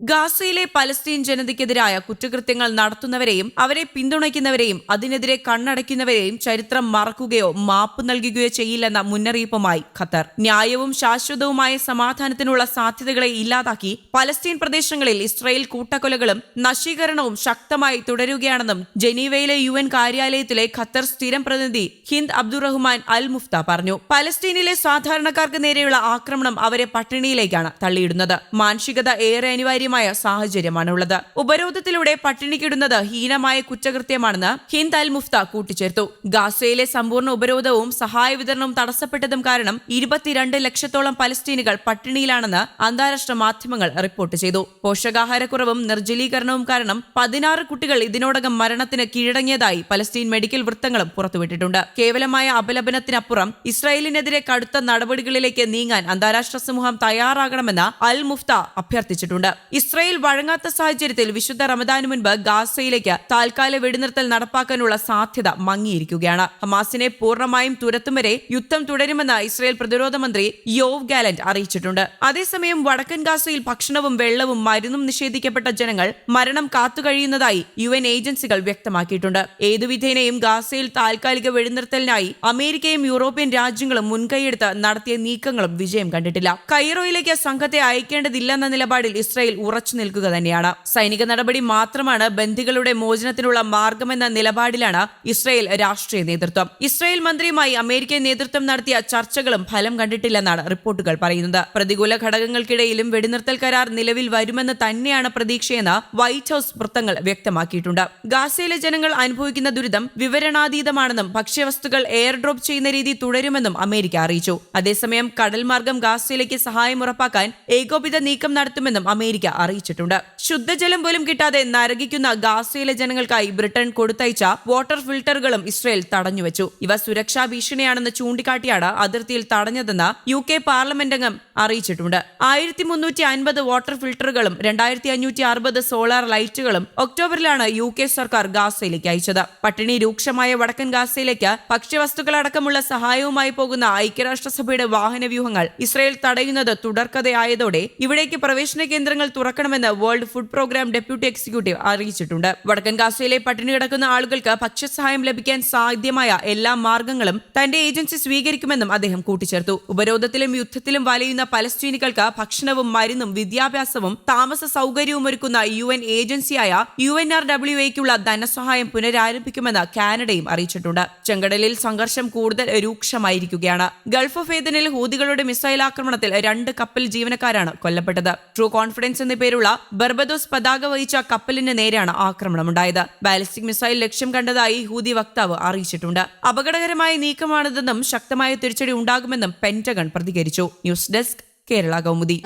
ഗാസയിലെ പലസ്തീൻ ജനതയ്ക്കെതിരായ കുറ്റകൃത്യങ്ങൾ നടത്തുന്നവരെയും അവരെ പിന്തുണയ്ക്കുന്നവരെയും അതിനെതിരെ കണ്ണടയ്ക്കുന്നവരെയും ചരിത്രം മറക്കുകയോ മാപ്പ് നൽകുകയോ ചെയ്യില്ലെന്ന മുന്നറിയിപ്പുമായി ഖത്തർ. ന്യായവും ശാശ്വതവുമായ സമാധാനത്തിനുള്ള സാധ്യതകളെ ഇല്ലാതാക്കി പലസ്തീൻ പ്രദേശങ്ങളിൽ ഇസ്രയേൽ കൂട്ടക്കൊലകളും നശീകരണവും ശക്തമായി തുടരുകയാണെന്നും ജനീവയിലെ യു എൻ കാര്യാലയത്തിലെ ഖത്തർ സ്ഥിരം പ്രതിനിധി ഹിന്ദ് അബ്ദുറഹ്മാൻ അൽ മുഫ്ത പറഞ്ഞു. പലസ്തീനിലെ സാധാരണക്കാർക്ക് നേരെയുള്ള ആക്രമണം അവരെ പട്ടിണിയിലേക്കാണ് തള്ളിയിടുന്നത്. മാനുഷികത ഏറെ അനിവാര്യമായ സാഹചര്യമാണുള്ളത്. ഉപരോധത്തിലൂടെ പട്ടിണിക്കിടുന്നത് ഹീനമായ കുറ്റകൃത്യമാണെന്ന് ഹിന്ദ് അൽ മുഫ്ത കൂട്ടിച്ചേർത്തു. ഗാസയിലെ സമ്പൂർണ ഉപരോധവും സഹായ വിതരണവും തടസ്സപ്പെട്ടതും കാരണം ഇരുപത്തിരണ്ട് ലക്ഷത്തോളം പലസ്തീനുകൾ പട്ടിണിയിലാണെന്ന് അന്താരാഷ്ട്ര മാധ്യമങ്ങൾ റിപ്പോർട്ട് ചെയ്തു. പോഷകാഹാരക്കുറവും നിർജലീകരണവും കാരണം പതിനാറ് കുട്ടികൾ ഇതിനോടകം മരണത്തിന് കീഴടങ്ങിയതായി പലസ്തീൻ മെഡിക്കൽ വൃത്തങ്ങളും പുറത്തുവിട്ടിട്ടുണ്ട്. കേവലമായ അപലപനത്തിനപ്പുറം ഇസ്രായേലിനെതിരെ കടുത്ത നടപടികളിലേക്ക് നീങ്ങാൻ അന്താരാഷ്ട്ര സമൂഹം തയ്യാറാകണമെന്ന് അൽ മുഫ്ത അഭ്യർത്ഥിച്ചിട്ടുണ്ട്. ഇസ്രായേൽ വഴങ്ങാത്ത സാഹചര്യത്തിൽ വിശുദ്ധ റമദാനു മുൻപ് ഗാസയിലേക്ക് താൽക്കാല വെടിനിർത്തൽ നടപ്പാക്കാനുള്ള സാധ്യത മങ്ങിയിരിക്കുകയാണ്. ഹമാസിനെ പൂർണമായും തുരത്തും വരെ യുദ്ധം തുടരുമെന്ന് ഇസ്രയേൽ പ്രതിരോധ മന്ത്രി യോവ് ഗാലന്റ് അറിയിച്ചിട്ടുണ്ട്. അതേസമയം വടക്കൻ ഗാസയിൽ ഭക്ഷണവും വെള്ളവും മരുന്നും നിഷേധിക്കപ്പെട്ട ജനങ്ങൾ മരണം കാത്തുകഴിയുന്നതായി യു എൻ ഏജൻസികൾ വ്യക്തമാക്കിയിട്ടുണ്ട്. ഏതുവിധേനയും ഗാസയിൽ താൽക്കാലിക വെടിനിർത്തലിനായി അമേരിക്കയും യൂറോപ്യൻ രാജ്യങ്ങളും മുൻകൈയെടുത്ത് നടത്തിയ നീക്കങ്ങളും വിജയം കണ്ടിട്ടില്ല. കൈറോയിലേക്ക് സംഘത്തെ അയക്കേണ്ടതില്ലെന്ന നിലപാടിൽ ഇസ്രായേൽ ഉറച്ചു നിൽക്കുക തന്നെയാണ്. സൈനിക നടപടി മാത്രമാണ് ബന്ദികളുടെ മോചനത്തിനുള്ള മാർഗമെന്ന നിലപാടിലാണ് ഇസ്രായേൽ രാഷ്ട്രീയ നേതൃത്വം. ഇസ്രായേൽ മന്ത്രിയുമായി അമേരിക്കൻ നേതൃത്വം നടത്തിയ ചർച്ചകളും ഫലം കണ്ടിട്ടില്ലെന്നാണ് റിപ്പോർട്ടുകൾ പറയുന്നത്. പ്രതികൂല ഘടകങ്ങൾക്കിടയിലും വെടിനിർത്തൽ കരാർ നിലവിൽ വരുമെന്ന് തന്നെയാണ് പ്രതീക്ഷയെന്ന് വൈറ്റ് ഹൌസ് വൃത്തങ്ങൾ വ്യക്തമാക്കിയിട്ടുണ്ട്. ഗാസയിലെ ജനങ്ങൾ അനുഭവിക്കുന്ന ദുരിതം വിവരണാതീതമാണെന്നും ഭക്ഷ്യവസ്തുക്കൾ എയർ ഡ്രോപ്പ് ചെയ്യുന്ന രീതി തുടരുമെന്നും അമേരിക്ക അറിയിച്ചു. അതേസമയം കടൽമാർഗം ഗാസയിലേക്ക് സഹായം ഉറപ്പാക്കാൻ ഏകോപിത നീക്കം നടത്തുമെന്നും അമേരിക്ക അറിയിച്ചിട്ടുണ്ട്. ശുദ്ധജലം പോലും കിട്ടാതെ നരകിക്കുന്ന ഗാസയിലെ ജനങ്ങൾക്കായി ബ്രിട്ടൻ കൊടുത്തയച്ച വാട്ടർ ഫിൽട്ടറുകളും ഇസ്രയേൽ തടഞ്ഞുവെച്ചു. ഇവ സുരക്ഷാ ഭീഷണിയാണെന്ന് ചൂണ്ടിക്കാട്ടിയാണ് അതിർത്തിയിൽ തടഞ്ഞതെന്ന് യു കെ പാർലമെന്റ് അംഗം അറിയിച്ചിട്ടുണ്ട്. ആയിരത്തി മുന്നൂറ്റി അൻപത് വാട്ടർ ഫിൽട്ടറുകളും രണ്ടായിരത്തി അഞ്ഞൂറ്റി അറുപത് സോളാർ ലൈറ്റുകളും ഒക്ടോബറിലാണ് യു കെ സർക്കാർ ഗാസയിലേക്ക് അയച്ചത്. പട്ടിണി രൂക്ഷമായ വടക്കൻ ഗാസയിലേക്ക് ഭക്ഷ്യവസ്തുക്കളടക്കമുള്ള സഹായവുമായി പോകുന്ന ഐക്യരാഷ്ട്രസഭയുടെ വാഹന വ്യൂഹങ്ങൾ ഇസ്രയേൽ തടയുന്നത് തുടർക്കഥയായതോടെ ഇവിടേക്ക് പ്രവേശന കേന്ദ്രങ്ങൾ തുറക്കണമെന്ന് world food programme deputy executive അറിയിച്ചിട്ടുണ്ട്. വടക്കൻ ഗാസയിലെ പട്ടിണി കിടക്കുന്ന ആളുകൾക്ക് ഭക്ഷ്യസഹായം ലഭിക്കാൻ സാധ്യമായ എല്ലാ മാർഗങ്ങളും തന്റെ ഏജൻസി സ്വീകരിക്കുമെന്നും അദ്ദേഹം കൂട്ടിച്ചേർത്തു. ഉപരോധത്തിലും യുദ്ധത്തിലും വലയുന്ന പലസ്തീനികൾക്ക് ഭക്ഷണവും മരുന്നും വിദ്യാഭ്യാസവും താമസ സൗകര്യവും ഒരുക്കുന്ന യു എൻ ഏജൻസിയായ യു എൻ ആർ ഡബ്ല്യു എക്കുള്ള ധനസഹായം പുനരാരംഭിക്കുമെന്ന് കാനഡയും അറിയിച്ചിട്ടുണ്ട്. ചെങ്കടലിൽ സംഘർഷം കൂടുതൽ രൂക്ഷമായിരിക്കുകയാണ്. ഗൾഫ് ഓഫ് ഏതനിൽ ഹൂതികളുടെ മിസൈൽ ആക്രമണത്തിൽ രണ്ട് കപ്പൽ ജീവനക്കാരാണ് കൊല്ലപ്പെട്ടത്. ട്രൂ കോൺഫിഡൻസ് എന്ന പേരുള്ള ബർബദോസ് പതാക വഹിച്ച കപ്പലിന് നേരെയാണ് ആക്രമണമുണ്ടായത്. ബാലിസ്റ്റിക് മിസൈൽ ലക്ഷ്യം കണ്ടതായി ഹൂതി വക്താവ് അറിയിച്ചിട്ടുണ്ട്. അപകടകരമായ നീക്കമാണിതെന്നും ശക്തമായ തിരിച്ചടി ഉണ്ടാകുമെന്നും പെന്റഗൺ പ്രതികരിച്ചു. News desk Kerala Kaumudi.